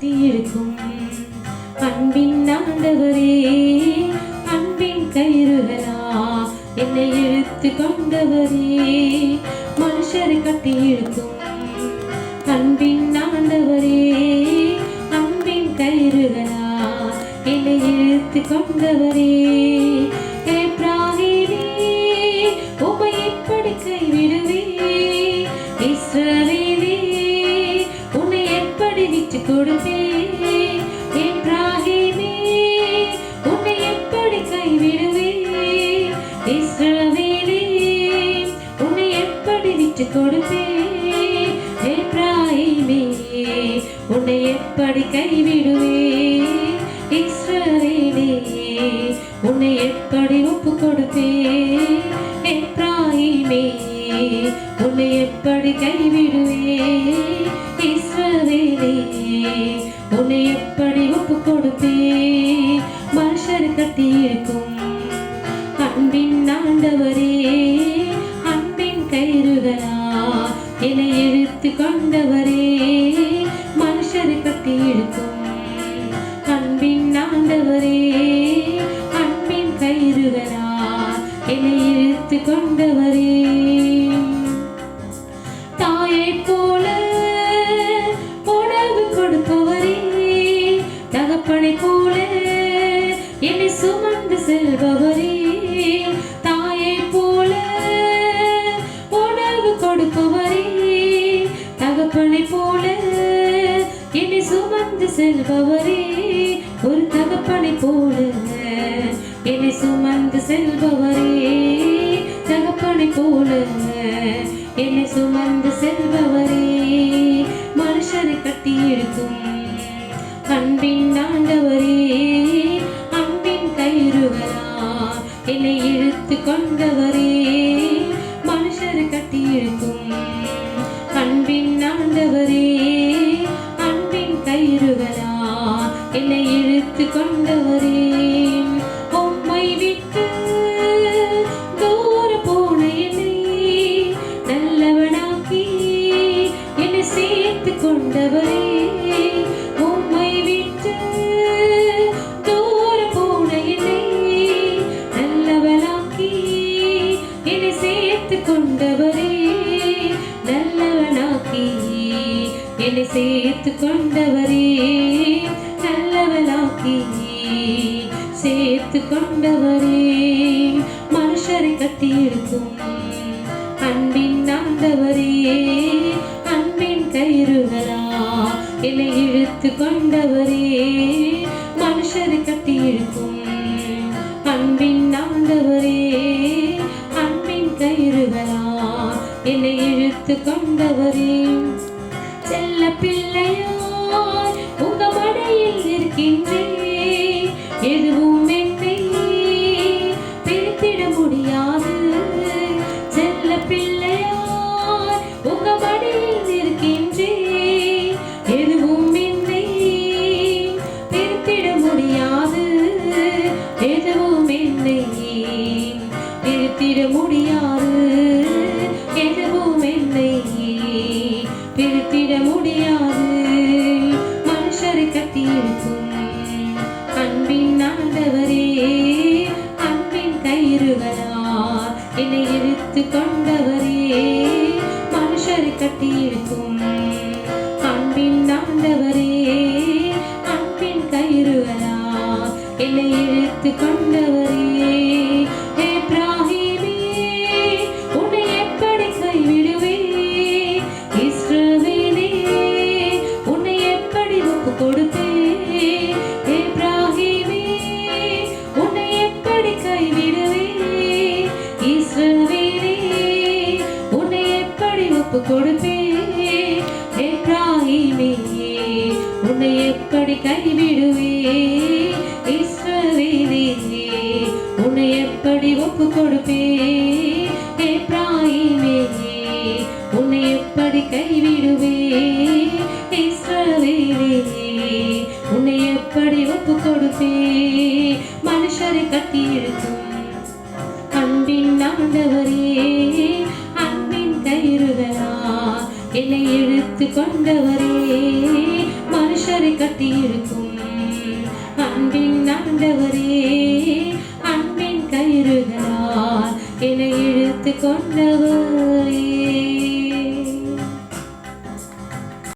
கட்டி இழுக்கும் அன்பின் ஆண்டவரே அன்பின் கயிறுகளா என்னை இழுத்து கொண்டவரே. மனுஷரை கட்டி இழுக்கும் அன்பின் ஆண்டவரே அன்பின் கயிறுகளா என்னை இழுத்து கொண்டவரே. எப்படி விட்டு உன்னை எப்படி கைவிடுவே? இஸ்ரவேலே உன்னை எப்படி விட்டு கொடுப்பே? எப்ராஹிமே உன்னை எப்படி கைவிடுவே? இஸ்ரவேலே உன்னை எப்படி ஒப்பு கொடுப்பே? எப்ராஹிமே உன்னை எப்படி கைவிடுவே? உன்னை செல்பவரே ஒரு தகப்பனை போடுங்க. என்னை சுமந்து செல்பவரே தகப்பனை போடுங்க. என்னை சுமந்து செல்பவரே. என்னை கொண்டவரே உம்மை விட்டு தூர போன என்னை நல்லவனாக்கி என்னை சேர்த்து கொண்டவரே உம்மை விட்டு தூர போன என்னை நல்லவனாக்கி என்னை சேர்த்து கொண்டவரே நல்லவனாக்கி என்னை சேர்த்து கொண்டவரே சேர்த்து கொண்டவரே. மனுஷரை கட்டியிருக்கும் அன்பின் ஆண்டவரே அன்பின் கயிறுகளா என்னை இழுத்து கொண்டவரே. மனுஷரை கட்டியிருக்கும் அன்பின் ஆண்டவரே அன்பின் கயிறுகளா என்னை இழுத்து கொண்டவரே. செல்ல பிள்ளையோ உங்க மடையில் இருக்கின்றேன் பிரித்திட முடியாது. எதுவும் என்னை பிரித்திட முடியாது. மனுஷரை கட்டி அன்பின் ஆண்டவரே அன்பின் கயிறுகளார் என்னை இழுத்து கொண்டவரே மனுஷரை கட்டியிருக்கும் உன்னை எப்படி கைவிடுவே இஸ்ரவேலே உன்னை எப்படி ஒப்பு கொடுப்பே கட்டி இருக்கும் அன்பின் ஆண்டவரே அன்பின் கயிறுகளா என்னை இழுத்து கொண்டவரே மனுஷரை கட்டியிருக்கும். அன்பின் ஆண்டவரே அன்பின் கயிறுகளால் என்னை இழுத்து கொண்டவர்.